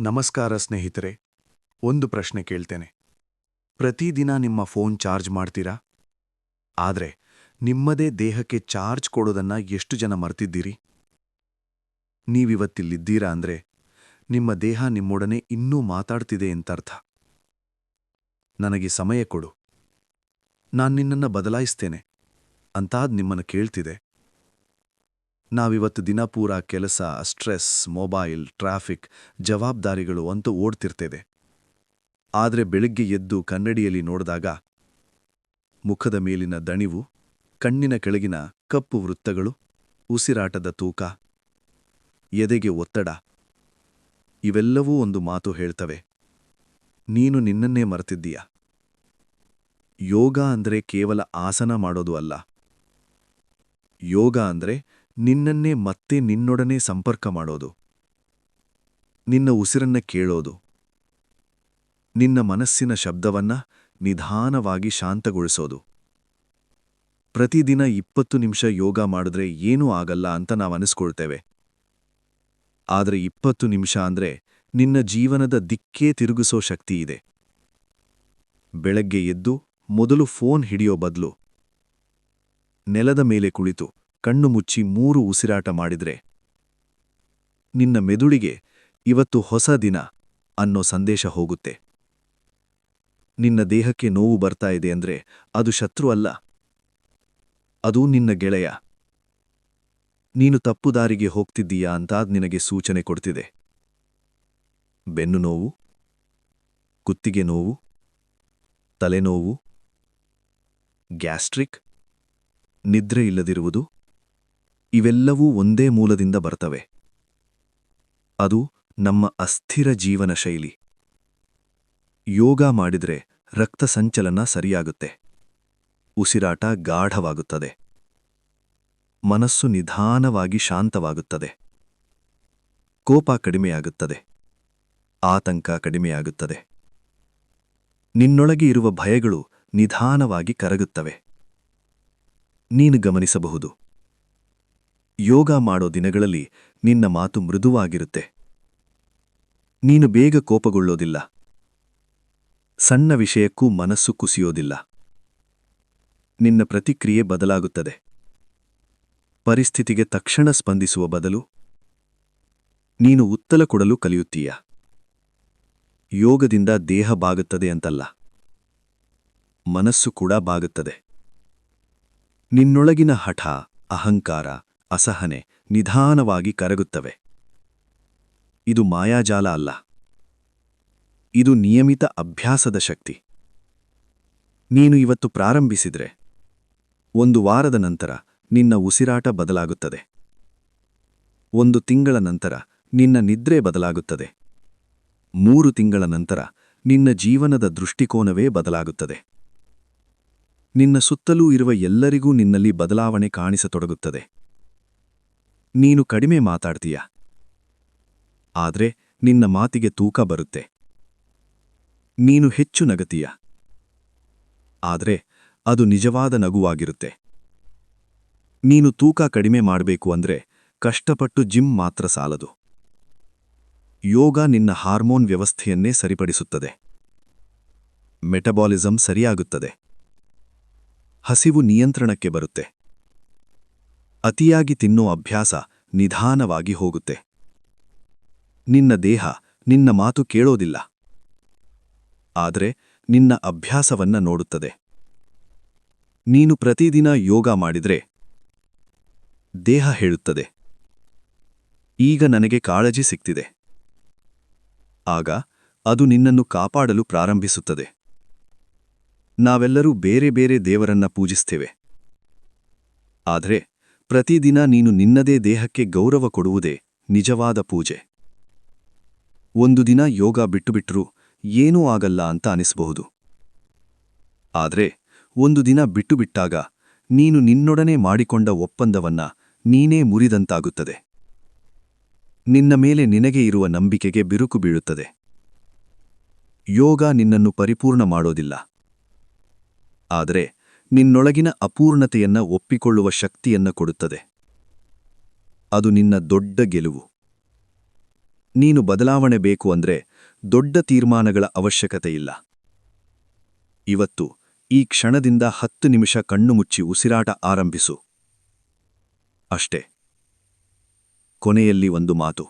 ನಮಸ್ಕಾರ ಸ್ನೇಹಿತರೆ, ಒಂದು ಪ್ರಶ್ನೆ ಕೇಳ್ತೇನೆ. ಪ್ರತಿದಿನ ನಿಮ್ಮ ಫೋನ್ ಚಾರ್ಜ್ ಮಾಡ್ತೀರಾ? ಆದರೆ, ನಿಮ್ಮದೇ ದೇಹಕ್ಕೆ ಚಾರ್ಜ್ ಕೊಡೋದನ್ನ ಎಷ್ಟು ಜನ ಮರ್ತಿದ್ದೀರಿ? ನೀವಿವತ್ತಿಲ್ಲಿದ್ದೀರಾ ಅಂದ್ರೆ, ನಿಮ್ಮ ದೇಹ ನಿಮ್ಮೊಡನೆ ಇನ್ನೂ ಮಾತಾಡ್ತಿದೆ ಎಂತರ್ಥ? ನನಗೆ ಸಮಯ ಕೊಡು. ನಾನು ನಿನ್ನನ್ನ ಬದಲಾಯಿಸ್ತೇನೆ, ಅಂತಾದ್ ನಿಮ್ಮನ್ನ ಕೇಳ್ತಿದೆ. ನಾವಿವತ್ತು ದಿನ ಪೂರ ಕೆಲಸ, ಸ್ಟ್ರೆಸ್, ಮೊಬೈಲ್, ಟ್ರಾಫಿಕ್, ಜವಾಬ್ದಾರಿಗಳು ಅಂತೂ ಓಡ್ತಿರ್ತೇವೆ. ಆದ್ರೆ ಬೆಳಿಗ್ಗೆ ಎದ್ದು ಕನ್ನಡಿಯಲ್ಲಿ ನೋಡಿದಾಗ ಮುಖದ ಮೇಲಿನ ದಣಿವು, ಕಣ್ಣಿನ ಕೆಳಗಿನ ಕಪ್ಪು ವೃತ್ತಗಳು, ಉಸಿರಾಟದ ತೂಕ, ಎದೆಗೆ ಒತ್ತಡ, ಇವೆಲ್ಲವೂ ಒಂದು ಮಾತು ಹೇಳ್ತವೆ. ನೀನು ನಿನ್ನನ್ನೇ ಮರೆತಿದ್ದೀಯ? ಯೋಗ ಅಂದ್ರೆ ಕೇವಲ ಆಸನ ಮಾಡೋದು ಅಲ್ಲ. ಯೋಗ ಅಂದ್ರೆ ನಿನ್ನನ್ನೇ ಮತ್ತೆ ನಿನ್ನೊಡನೆ ಸಂಪರ್ಕ ಮಾಡೋದು. ನಿನ್ನ ಉಸಿರನ್ನ ಕೇಳೋದು. ನಿನ್ನ ಮನಸ್ಸಿನ ಶಬ್ದವನ್ನ ನಿಧಾನವಾಗಿ ಶಾಂತಗೊಳಿಸೋದು. ಪ್ರತಿದಿನ ಇಪ್ಪತ್ತು ನಿಮಿಷ ಯೋಗ ಮಾಡಿದ್ರೆ ಏನೂ ಆಗಲ್ಲ ಅಂತ ನಾವು ಅನಿಸ್ಕೊಳ್ತೇವೆ. ಆದರೆ ಇಪ್ಪತ್ತು ನಿಮಿಷ ಅಂದ್ರೆ ನಿನ್ನ ಜೀವನದ ದಿಕ್ಕೇ ತಿರುಗಿಸೋ ಶಕ್ತಿ ಇದೆ. ಬೆಳಗ್ಗೆ ಎದ್ದು ಮೊದಲು ಫೋನ್ ಹಿಡಿಯೋ ಬದಲು ನೆಲದ ಮೇಲೆ ಕುಳಿತು ಕಣ್ಣು ಮುಚ್ಚಿ ಮೂರು ಉಸಿರಾಟ ಮಾಡಿದ್ರೆ, ನಿನ್ನ ಮೆದುಳಿಗೆ ಇವತ್ತು ಹೊಸ ದಿನ ಅನ್ನೋ ಸಂದೇಶ ಹೋಗುತ್ತೆ. ನಿನ್ನ ದೇಹಕ್ಕೆ ನೋವು ಬರ್ತಾ ಇದೆ ಅಂದ್ರೆ ಅದು ಶತ್ರು ಅಲ್ಲ. ಅದು ನಿನ್ನ ಗೆಳೆಯ. ನೀನು ತಪ್ಪು ದಾರಿಗೆ ಹೋಗ್ತಿದ್ದೀಯಾ ಅಂತಾದ್ ನಿನಗೆ ಸೂಚನೆ ಕೊಡ್ತಿದೆ. ಬೆನ್ನು ನೋವು, ಕುತ್ತಿಗೆ ನೋವು, ತಲೆನೋವು, ಗ್ಯಾಸ್ಟ್ರಿಕ್, ನಿದ್ರೆ ಇಲ್ಲದಿರುವುದು ಇವೆಲ್ಲವೂ ಒಂದೇ ಮೂಲದಿಂದ ಬರ್ತವೆ. ಅದು ನಮ್ಮ ಅಸ್ಥಿರ ಜೀವನ ಶೈಲಿ. ಯೋಗ ಮಾಡಿದರೆ ರಕ್ತ ಸಂಚಲನ ಸರಿಯಾಗುತ್ತೆ. ಉಸಿರಾಟ ಗಾಢವಾಗುತ್ತದೆ. ಮನಸ್ಸು ನಿಧಾನವಾಗಿ ಶಾಂತವಾಗುತ್ತದೆ. ಕೋಪ ಕಡಿಮೆಯಾಗುತ್ತದೆ. ಆತಂಕ ಕಡಿಮೆಯಾಗುತ್ತದೆ. ನಿನ್ನೊಳಗೆ ಇರುವ ಭಯಗಳು ನಿಧಾನವಾಗಿ ಕರಗುತ್ತವೆ. ನೀನು ಗಮನಿಸಬಹುದು. ಯೋಗ ಮಾಡೋ ದಿನಗಳಲ್ಲಿ ನಿನ್ನ ಮಾತು ಮೃದುವಾಗಿರುತ್ತೆ. ನೀನು ಬೇಗ ಕೋಪಗೊಳ್ಳೋದಿಲ್ಲ. ಸಣ್ಣ ವಿಷಯಕ್ಕೂ ಮನಸ್ಸು ಕುಸಿಯೋದಿಲ್ಲ. ನಿನ್ನ ಪ್ರತಿಕ್ರಿಯೆ ಬದಲಾಗುತ್ತದೆ. ಪರಿಸ್ಥಿತಿಗೆ ತಕ್ಷಣ ಸ್ಪಂದಿಸುವ ಬದಲು ನೀನು ಉತ್ತಲ ಕೊಡಲು ಕಲಿಯುತ್ತೀಯ. ಯೋಗದಿಂದ ದೇಹ ಬಾಗುತ್ತದೆ ಅಂತಲ್ಲ. ಮನಸ್ಸು ಕೂಡ ಬಾಗುತ್ತದೆ. ನಿನ್ನೊಳಗಿನ ಹಠ, ಅಹಂಕಾರ ಅಸಹನೆ ನಿಧಾನವಾಗಿ ಕರಗುತ್ತವೆ. ಇದು ಮಾಯಾಜಾಲ ಅಲ್ಲ. ಇದು ನಿಯಮಿತ ಅಭ್ಯಾಸದ ಶಕ್ತಿ. ನೀನು ಇವತ್ತು ಪ್ರಾರಂಭಿಸಿದ್ರೆ ಒಂದು ವಾರದ ನಂತರ ನಿನ್ನ ಉಸಿರಾಟ ಬದಲಾಗುತ್ತದೆ. ಒಂದು ತಿಂಗಳ ನಂತರ ನಿನ್ನ ನಿದ್ರೆ ಬದಲಾಗುತ್ತದೆ. ಮೂರು ತಿಂಗಳ ನಂತರ ನಿನ್ನ ಜೀವನದ ದೃಷ್ಟಿಕೋನವೇ ಬದಲಾಗುತ್ತದೆ. ನಿನ್ನ ಸುತ್ತಲೂ ಇರುವ ಎಲ್ಲರಿಗೂ ನಿನ್ನಲ್ಲಿ ಬದಲಾವಣೆ ಕಾಣಿಸತೊಡಗುತ್ತದೆ. ನೀನು ಕಡಿಮೆ ಮಾತಾಡ್ತೀಯ? ಆದ್ರೆ ನಿನ್ನ ಮಾತಿಗೆ ತೂಕ ಬರುತ್ತೆ. ನೀನು ಹೆಚ್ಚು ನಗತೀಯ? ಆದ್ರೆ ಅದು ನಿಜವಾದ ನಗುವಾಗಿರುತ್ತೆ. ನೀನು ತೂಕ ಕಡಿಮೆ ಮಾಡಬೇಕು ಅಂದ್ರೆ ಕಷ್ಟಪಟ್ಟು ಜಿಮ್ ಮಾತ್ರ ಸಾಲದು. ಯೋಗ ನಿನ್ನ ಹಾರ್ಮೋನ್ ವ್ಯವಸ್ಥೆಯನ್ನೇ ಸರಿಪಡಿಸುತ್ತದೆ. ಮೆಟಬಾಲಿಸಂ ಸರಿಯಾಗುತ್ತದೆ. ಹಸಿವು ನಿಯಂತ್ರಣಕ್ಕೆ ಬರುತ್ತೆ. ಅತಿಯಾಗಿ ತಿನ್ನೋ ಅಭ್ಯಾಸ ನಿಧಾನವಾಗಿ ಹೋಗುತ್ತೆ. ನಿನ್ನ ದೇಹ ನಿನ್ನ ಮಾತು ಕೇಳೋದಿಲ್ಲ. ಆದರೆ ನಿನ್ನ ಅಭ್ಯಾಸವನ್ನ ನೋಡುತ್ತದೆ. ನೀನು ಪ್ರತಿದಿನ ಯೋಗ ಮಾಡಿದ್ರೆ ದೇಹ ಹೇಳುತ್ತದೆ. ಈಗ ನನಗೆ ಕಾಳಜಿ ಸಿಕ್ತಿದೆ. ಆಗ ಅದು ನಿನ್ನನ್ನು ಕಾಪಾಡಲು ಪ್ರಾರಂಭಿಸುತ್ತದೆ. ನಾವೆಲ್ಲರೂ ಬೇರೆ ಬೇರೆ ದೇವರನ್ನ ಪೂಜಿಸ್ತೇವೆ. ಆದರೆ ಪ್ರತಿದಿನ ನೀನು ನಿನ್ನದೇ ದೇಹಕ್ಕೆ ಗೌರವ ಕೊಡುವುದೇ ನಿಜವಾದ ಪೂಜೆ. ಒಂದು ದಿನ ಯೋಗ ಬಿಟ್ಟುಬಿಟ್ರೂ ಏನೂ ಆಗಲ್ಲ ಅಂತ ಅನಿಸಬಹುದು. ಆದರೆ ಒಂದು ದಿನ ಬಿಟ್ಟುಬಿಟ್ಟಾಗ ನೀನು ನಿನ್ನೊಡನೆ ಮಾಡಿಕೊಂಡ ಒಪ್ಪಂದವನ್ನ ನೀನೇ ಮುರಿದಂತಾಗುತ್ತದೆ. ನಿನ್ನ ಮೇಲೆ ನಿನಗೆ ಇರುವ ನಂಬಿಕೆಗೆ ಬಿರುಕು ಬೀಳುತ್ತದೆ. ಯೋಗ ನಿನ್ನನ್ನು ಪರಿಪೂರ್ಣ ಮಾಡೋದಿಲ್ಲ. ಆದರೆ ನಿನ್ನೊಳಗಿನ ಅಪೂರ್ಣತೆಯನ್ನ ಒಪ್ಪಿಕೊಳ್ಳುವ ಶಕ್ತಿಯನ್ನ ಕೊಡುತ್ತದೆ. ಅದು ನಿನ್ನ ದೊಡ್ಡ ಗೆಲುವು. ನೀನು ಬದಲಾವಣೆ ಬೇಕು ಅಂದ್ರೆ ದೊಡ್ಡ ತೀರ್ಮಾನಗಳ ಅವಶ್ಯಕತೆ ಇಲ್ಲ. ಇವತ್ತು ಈ ಕ್ಷಣದಿಂದ ಹತ್ತು ನಿಮಿಷ ಕಣ್ಣು ಮುಚ್ಚಿ ಉಸಿರಾಟ ಆರಂಭಿಸು. ಅಷ್ಟೇ. ಕೊನೆಯಲ್ಲಿ ಒಂದು ಮಾತು.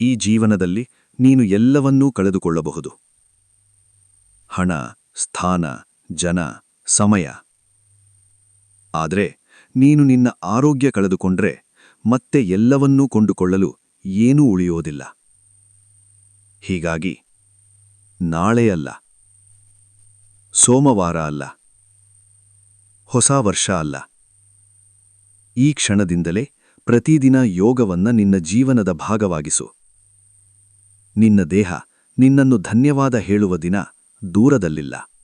ಈ ಜೀವನದಲ್ಲಿ ನೀನು ಎಲ್ಲವನ್ನೂ ಕಳೆದುಕೊಳ್ಳಬಹುದು. ಹಣ, ಸ್ಥಾನ, ಜನ ಸಮಯ. ಆದರೆ, ನೀನು ನಿನ್ನ ಆರೋಗ್ಯ ಕಳೆದುಕೊಂಡ್ರೆ ಮತ್ತೆ ಎಲ್ಲವನ್ನೂ ಕೊಂಡುಕೊಳ್ಳಲು ಏನೂ ಉಳಿಯೋದಿಲ್ಲ. ಹೀಗಾಗಿ, ನಾಳೆ ಅಲ್ಲ. ಸೋಮವಾರ ಅಲ್ಲ. ಹೊಸ ವರ್ಷ ಅಲ್ಲ. ಈ ಕ್ಷಣದಿಂದಲೇ ಪ್ರತಿದಿನ ಯೋಗವನ್ನ ನಿನ್ನ ಜೀವನದ ಭಾಗವಾಗಿಸು. ನಿನ್ನ ದೇಹ ನಿನ್ನನ್ನು ಧನ್ಯವಾದ ಹೇಳುವ ದಿನ ದೂರದಲ್ಲಿಲ್ಲ.